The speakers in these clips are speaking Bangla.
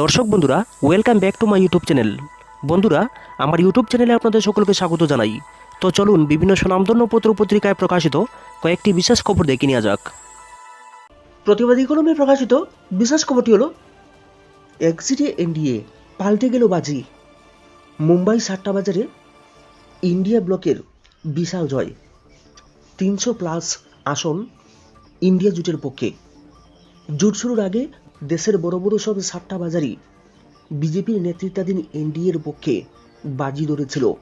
দর্শক বন্ধুরা welcome back to my YouTube channel বন্ধুরা, আমার ইউটিউব চ্যানেলে আপনাদের সকলকে স্বাগত জানাই। তো চলুন বিভিন্ন সুনামধন্য পত্র পত্রিকায় প্রকাশিত কয়েকটি বিশেষ খবর দেখে নেওয়া যাক। প্রতিবাদী কলমে প্রকাশিত বিশেষ খবরটি হলো, এক্সিটে এনডিএ পাল্টে গেল বাজি। মুম্বাই সাতটা বাজারে ইন্ডিয়া ব্লকের বিশাল জয়। তিনশো প্লাস আসন ইন্ডিয়া জুটের পক্ষে। জুট শুরুর আগে দেশের বড় বড় সব সাতটা বাজারই বিজেপির নেতৃত্বাধীন এনডিএর পক্ষে বাজি ধরেছিল।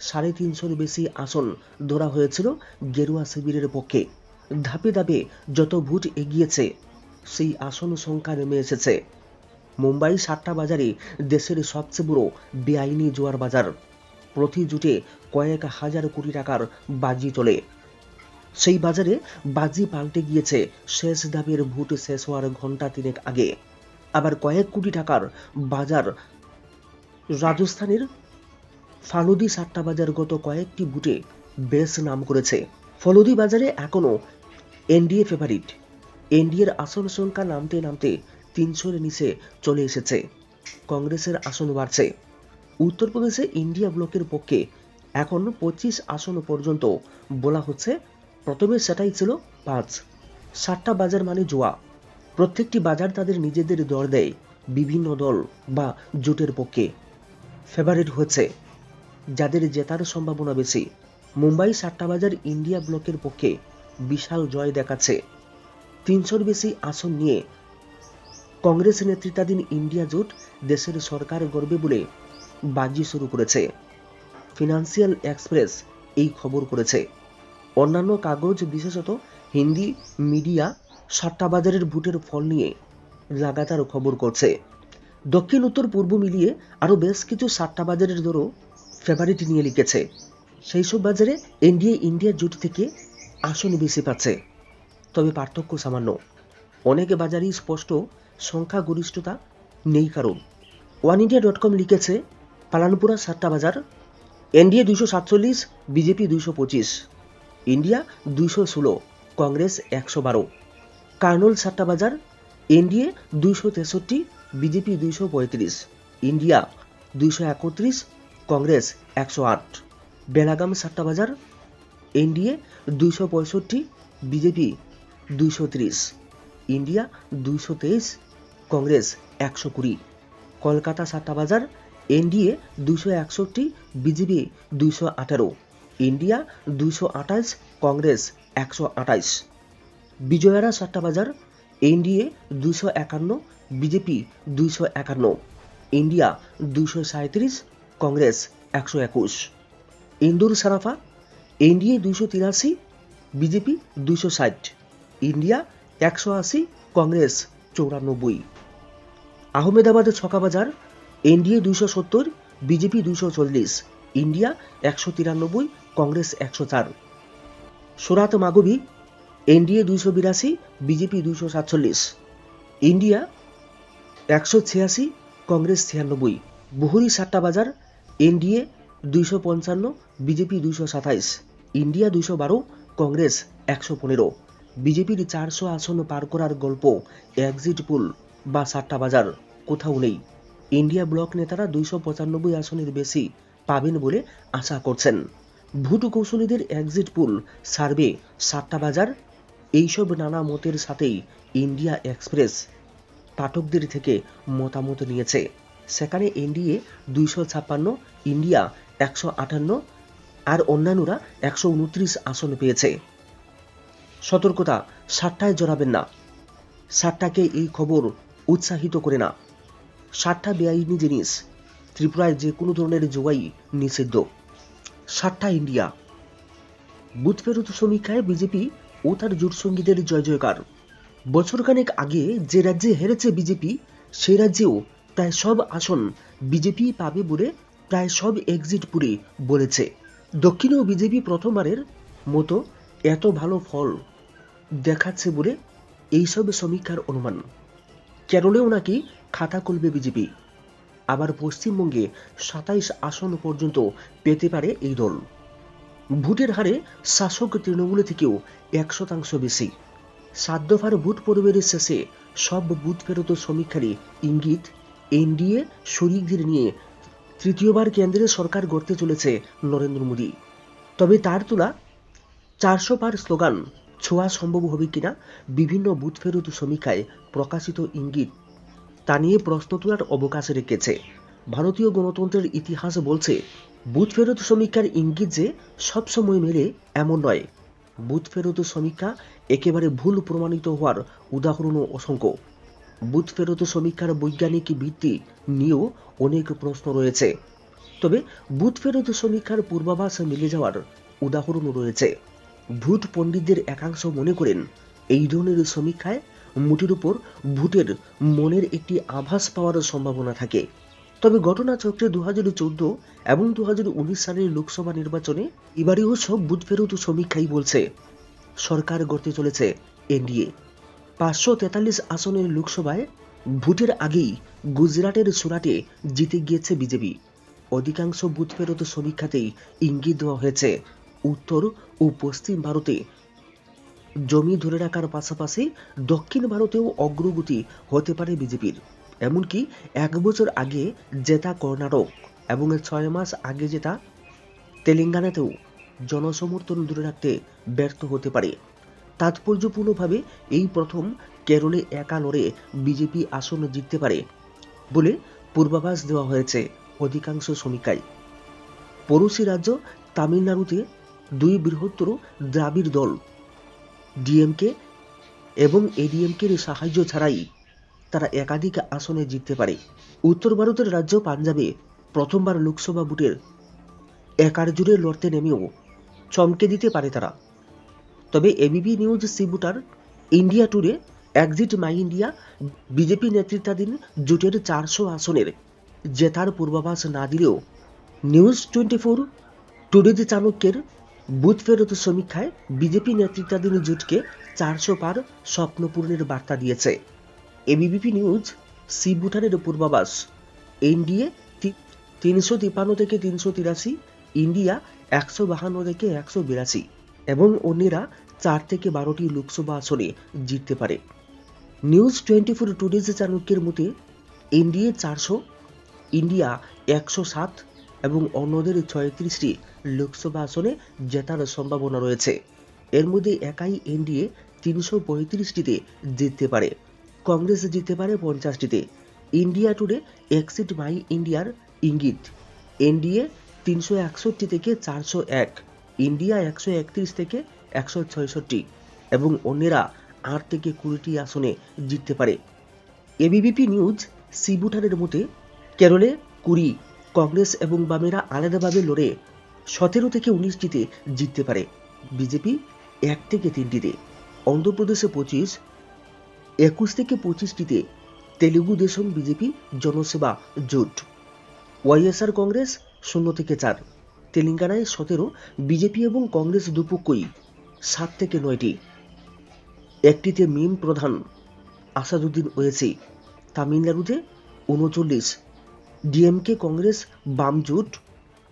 সাড়ে তিনশোর বেশি আসন ধরা হয়েছিল গেরুয়া শিবিরের পক্ষে। ধাপে ধাপে যত ভোট এগিয়েছে, সেই আসন সংখ্যা নেমে এসেছে। মুম্বাই সাতটা বাজারে দেশের সবচেয়ে বড় বেআইনি জোয়ার বাজার। প্রতি জুটে কয়েক হাজার কোটি টাকার বাজি চলে। সেই বাজারে বাজি পাল্টে গিয়েছে শেষ ধাপের ভোট শেষ হওয়ার ঘণ্টা তিনেক আগে। আবার কয়েক কোটি টাকার বাজার রাজস্থানের ফালুদি সাট্টা বাজার গত কয়েকটি বুটে বেশ নাম করেছে। ফলুদি বাজারে এখনও এনডিএ ফেভারিট এনডিএর আসন সংখ্যা নামতে নামতে তিনশোর নিচে চলে এসেছে। কংগ্রেসের আসন বাড়ছে। উত্তরপ্রদেশে ইন্ডিয়া ব্লকের পক্ষে এখন পঁচিশ আসন পর্যন্ত বলা হচ্ছে প্রথমে সেটাই ছিল পাঁচ। সাতটা বাজার মানে জোয়া। প্রত্যেকটি বাজার তাদের নিজেদের দর দেয়, বিভিন্ন দল বা জোটের পক্ষে। ফেভারিট হচ্ছে যাদের জেতার সম্ভাবনা বেশি। মুম্বাই সাতটা বাজার ইন্ডিয়া ব্লকের পক্ষে বিশাল জয় দেখাচ্ছে। তিনশোর বেশি আসন নিয়ে কংগ্রেস নেতৃত্বাধীন ইন্ডিয়া জোট দেশের সরকার গর্বে বলে বাজি শুরু করেছে। ফিনান্সিয়াল এক্সপ্রেস এই খবর করেছে। অন্যান্য কাগজ, বিশেষত হিন্দি মিডিয়া সাতটা বাজারের ভোটের ফল নিয়ে লাগাতার খবর করছে। দক্ষিণ উত্তর পূর্ব মিলিয়ে আরও বেশ কিছু সাতটা বাজারের দরও ফেভারিট নিয়ে লিখেছে। সেই সব বাজারে এনডিএ ইন্ডিয়া জোট থেকে আসন বেশি পাচ্ছে। তবে পার্থক্য সামান্য। অনেক বাজারই স্পষ্ট সংখ্যাগরিষ্ঠতা নেই কারণ। ওয়ান ইন্ডিয়া ডট কম লিখেছে, পালানপুরা সাতটা বাজার এনডিএ দুইশো সাতচল্লিশ, বিজেপি দুইশো পঁচিশ। ইন্ডিয়া দুইশো ষোলো, কংগ্রেস একশো বারো, কার্নল সাতটা বাজার এনডিএ দুইশো তেষট্টি, বিজেপি দুইশো পঁয়ত্রিশ, ইন্ডিয়া দুইশো একত্রিশ, কংগ্রেস একশো আট, বেলাগাম সাতটা বাজার এনডিএ দুইশো পঁয়ষট্টি, বিজেপি দুইশো ত্রিশ, ইন্ডিয়া দুইশো তেইশ, কংগ্রেস একশো কুড়ি, কলকাতা সাতটা বাজার এনডিএ দুইশো একষট্টি, বিজেপি দুইশো আঠারো ইন্ডিয়া, দুইশো আঠাশ, কংগ্রেস, একশো আঠাইশ বিজয়ারা সাতটা বাজার এনডিএ, দুইশো একান্ন, বিজেপি, দুইশো একান্ন। ইন্ডিয়া, দুইশো সাঁত্রিশ কংগ্রেস, একশো একুশ। ইন্দুর সারাফা, এনডিএ, দুইশো তিরাশি, বিজেপি, দুইশো ষাট। ইন্ডিয়া, একশো আশি, কংগ্রেস, চৌরানব্বই। আহমেদাবাদের ছকাবাজার, এনডিএ, দুইশো সত্তর, বিজেপি দুশো চল্লিশ। ইন্ডিয়া একশো তিরানব্বই, কংগ্রেস একশো চার। সুরাত মাগবি, এনডিএ দুইশো বিরাশি, বিজেপি দুইশো সাতচল্লিশ। ইন্ডিয়া একশো ছিয়াশি, কংগ্রেস ছিয়ানব্বই। বুহুরি সাতটা বাজার এনডিএ দুইশো পঞ্চান্ন, বিজেপি দুইশো সাতাইশ। ইন্ডিয়া দুইশো বারো, কংগ্রেস একশো পনেরো। বিজেপির চারশো আসন পার করার গল্প, এক্সিট পুল বা সাতটা বাজার কোথাও নেই। ইন্ডিয়া ব্লক নেতারা দুইশো পঁচানব্বই আসনের বেশি পাবেন বলে আশা করছেন। ভোট কৌশলীদের এক্সিট পুল সার্ভে, সাতটা বাজার, এইসব নানা মতের সাথেই ইন্ডিয়া এক্সপ্রেস পাঠকদের থেকে মতামত নিয়েছে। সেখানে এনডিএ দুইশো ছাপ্পান্ন, ইন্ডিয়া একশো আটান্ন, আর অন্যান্যরা একশো উনত্রিশ আসন পেয়েছে। সতর্কতা, সাতটায় জড়াবেন না। সাতটাকে এই খবর উৎসাহিত করে না। সাতটা বেআইনি জিনিস ত্রিপুরায় যে কোনো ধরনের জোগাই নিষিদ্ধ। সাতটা ইন্ডিয়া। বুথ ফেরত সমীক্ষায় বিজেপি ও তার জোট সঙ্গীদের জয় জয়কার। বছরখানেক আগে যে রাজ্যে হেরেছে বিজেপি সেই রাজ্যেও প্রায় সব আসন বিজেপি পাবে বলে প্রায় সব এক্সিট পুরে বলেছে। দক্ষিণেও বিজেপি প্রথমবারের মতো এত ভালো ফল দেখাচ্ছে বলে এইসব সমীক্ষার অনুমান। কেরলেও নাকি খাতা খুলবে বিজেপি। আবার পশ্চিমবঙ্গে সাতাইশ আসন পর্যন্ত পেতে পারে এই দল। ভোটের হারে শাসক তৃণমূল থেকেও এক শতাংশ বেশি। সাত দফার ভোট পর্বের শেষে সব বুথ ফেরত সমীক্ষারই ইঙ্গিত, এনডিএ, শরিকদের নিয়ে তৃতীয়বার কেন্দ্রে সরকার গড়তে চলেছে নরেন্দ্র মোদী। তবে তার তোলা, চারশো পার স্লোগান, ছোঁয়া সম্ভব হবে কিনা, বিভিন্ন বুথ ফেরত সমীক্ষায় প্রকাশিত ইঙ্গিত তা নিয়ে প্রশ্ন তোলার অবকাশ রেখেছে। ভারতীয় গণতন্ত্রের ইতিহাস বলছে, বুথ ফেরত সমীক্ষার ইঙ্গিত যে সবসময় মেলে এমন নয়। বুথ ফেরত সমীক্ষা একেবারে ভুল প্রমাণিত হওয়ার উদাহরণও অসংখ্য। বুথ ফেরত সমীক্ষার বৈজ্ঞানিক ভিত্তি নিয়েও অনেক প্রশ্ন রয়েছে। তবে বুথ ফেরত সমীক্ষার পূর্বাভাস মিলে যাওয়ার উদাহরণও রয়েছে। ভূত পণ্ডিতদের একাংশ মনে করেন, এই ধরনের সমীক্ষায় মুটির উপর ভূতের মনের একটি আভাস পাওয়ার সম্ভাবনা থাকে। তবে ঘটনাচক্রে দু হাজার চোদ্দ এবং দু হাজার উনিশ সালের লোকসভা নির্বাচনে এবারেও সব বুথ ফেরত সমীক্ষাই বলছে, সরকার গড়তে চলেছে এনডিএ। পাঁচশো তেতাল্লিশ আসনের লোকসভায় ভোটের আগেই গুজরাটের সুরাটে জিতে গিয়েছে বিজেপি। অধিকাংশ বুথ ফেরত সমীক্ষাতেই ইঙ্গিত দেওয়া হয়েছে, উত্তর ও পশ্চিম ভারতে জমি ধরে রাখার পাশাপাশি দক্ষিণ ভারতেও অগ্রগতি হতে পারে বিজেপির। এমনকি এক বছর আগে জেতা কর্ণাটক এবং ছয় মাস আগে জেতা তেলেঙ্গানাতেও জনসমর্থন ধরে রাখতে ব্যর্থ হতে পারে। তাৎপর্যপূর্ণভাবে এই প্রথম কেরলে একা লড়ে বিজেপি আসন জিততে পারে বলে পূর্বাভাস দেওয়া হয়েছে অধিকাংশ সমীক্ষায় পড়োশি রাজ্য তামিলনাড়ুতে দুই বৃহত্তর দ্রাবিড় দল ডিএমকে এবং এডিএমকের সাহায্য ছাড়াই তারা একাধিক আসনে জিততে পারে। উত্তর ভারতের রাজ্য পাঞ্জাবে প্রথমবার লোকসভা ভোটের একার জুড়ে লড়তে নেমেও চমকে দিতে পারে তারা। তবে ABP news C voter India ট্যুরে এক্সিট মাই ইন্ডিয়া বিজেপি নেতৃত্বাধীন জোটের চারশো আসনের জেতার পূর্বাভাস না দিলেও news twenty four today the চাণক্যের booth ফেরত সমীক্ষায় বিজেপি নেতৃত্বাধীন জোটকে চারশো পার স্বপ্নপূরণের বার্তা দিয়েছে। এবিবিপি নিউজ, সি ভুটানের পূর্বাভাস। এনডিএ তিনশো তিপ্পান্ন থেকে তিনশো তিরাশি, ইন্ডিয়া একশো বাহান্ন থেকে একশো বিরাশি, এবং অন্যেরা চার থেকে বারোটি লোকসভা আসনে জিততে পারে। নিউজ টোয়েন্টি ফোর টুডেজ চাণক্যের মতে, এনডিএ চারশো, ইন্ডিয়া একশো সাত এবং অন্যদের ছয়ত্রিশটি লোকসভা আসনে জেতার সম্ভাবনা রয়েছে। এর মধ্যে একাই এনডিএ তিনশো পঁয়ত্রিশটিতে জিততে পারে। কংগ্রেস জিততে পারে পঞ্চাশটিতে। ইন্ডিয়া টুডে এক্সিট মাই ইন্ডিয়ার ইঙ্গিত। এনডিএ তিনশো একষট্টি থেকে চারশো এক। ইন্ডিয়া একশো একত্রিশ থেকে একশো ছয়ষট্টি। এবং অন্যেরা আট থেকে কুড়িটি আসনে জিততে পারে। এবিবিপি নিউজ সিবুটানের মতে, কেরলে কুড়ি। কংগ্রেস এবং বামেরা আলাদাভাবে লড়ে সতেরো থেকে উনিশটিতে জিততে পারে। বিজেপি এক থেকে তিনটিতে অন্ধ্রপ্রদেশে পঁচিশ, একুশ থেকে পঁচিশটিতে তেলেগু দেশম বিজেপি জনসেবা জোট। ওয়াইএসআর কংগ্রেস শূন্য থেকে চার। তেলেঙ্গানায় সতেরো, বিজেপি এবং কংগ্রেস দুপক্ষই সাত থেকে নয়টি। একটিতে মিম প্রধান, আসাদুদ্দিন ওয়েসি। তামিলনাড়ুতে উনচল্লিশ ডিএমকে কংগ্রেস বাম জোট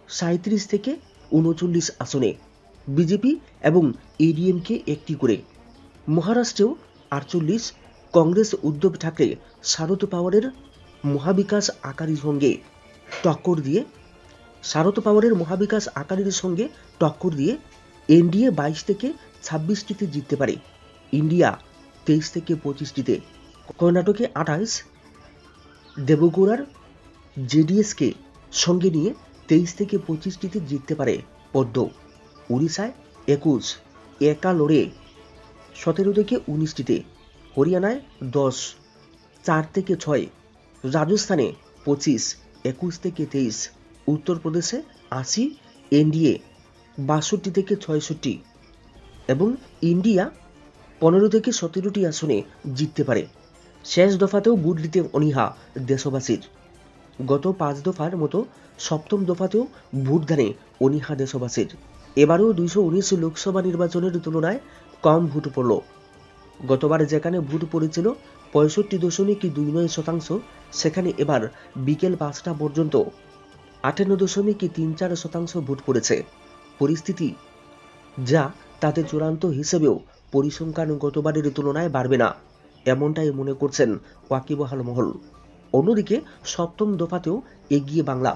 সাঁত্রিশ থেকে উনচল্লিশ আসনে, বিজেপি এবং এডিএমকে একটি করে। মহারাষ্ট্রেও আটচল্লিশ, কংগ্রেস উদ্ধব ঠাকরে শারদ পাওয়ারের মহাবিকাশ আকারির সঙ্গে টক্কর দিয়ে, শারদ পাওয়ারের মহাবিকাশ আকারির সঙ্গে টক্কর দিয়ে এনডিএ বাইশ থেকে ছাব্বিশটিতে জিততে পারে। ইন্ডিয়া তেইশ থেকে পঁচিশটিতে। কর্ণাটকে আঠাইশ দেবগৌড়ার জেডিএসকে সঙ্গে নিয়ে তেইশ থেকে পঁচিশটিতে জিততে পারে পদ্ম। উড়িষ্যায় একুশ, একা লড়ে সতেরো থেকে উনিশটিতে হরিয়ানায় দশ, চার থেকে ছয়। রাজস্থানে পঁচিশ, একুশ থেকে তেইশ। উত্তরপ্রদেশে আশি, এনডিএ বাষট্টি থেকে ছয়ষট্টি। এবং ইন্ডিয়া পনেরো থেকে সতেরোটি আসনে জিততে পারে। শেষ দফাতেও বুট দিতে অনীহা দেশবাসীর। গত পাঁচ দফার মতো সপ্তম দফাতেও ভোটদানে অনীহা দেশবাসীর। এবারেও দুইশো উনিশ লোকসভা নির্বাচনের তুলনায় কম ভোট পড়ল। গতবার যেখানে ভোট পড়েছিল পঁয়ষট্টি দশমিক দুই নয় শতাংশ, সেখানে এবার বিকেল পাঁচটা পর্যন্ত আটান্ন দশমিক তিন চার শতাংশ ভোট পড়েছে। পরিস্থিতি যা তাতে চূড়ান্ত হিসেবেও পরিসংখ্যান গতবারের তুলনায় বাড়বে না, এমনটাই মনে করছেন ওয়াকিবহাল মহল। অন্যদিকে সপ্তম দফাতেও এগিয়ে বাংলা।